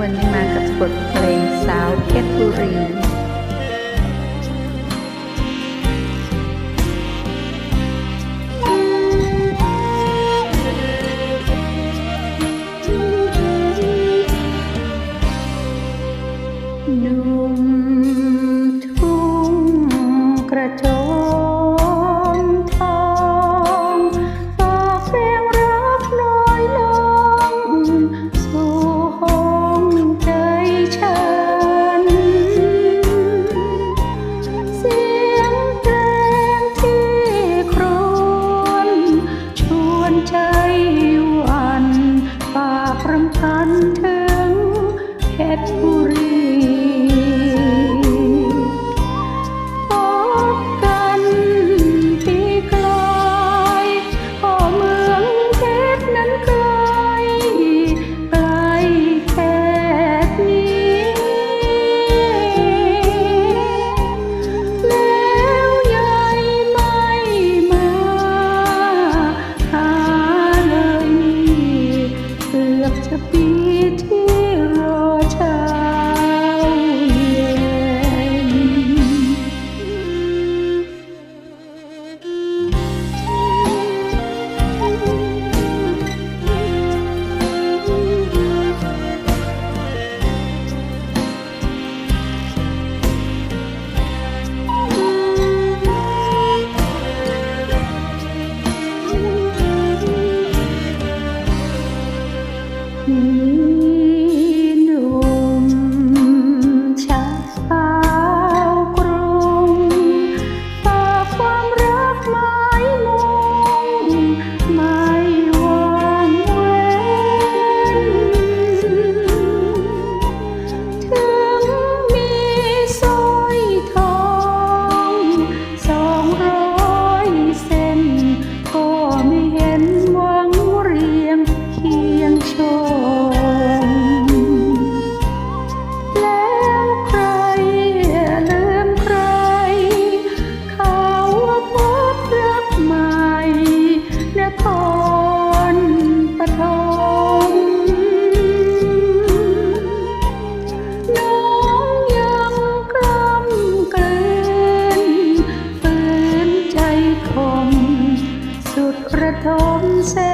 วันนี้มากับบทเพลงสาวเพชรบุรีนุ่มทุ่งกระโจก Mm-hmm. พรมเส้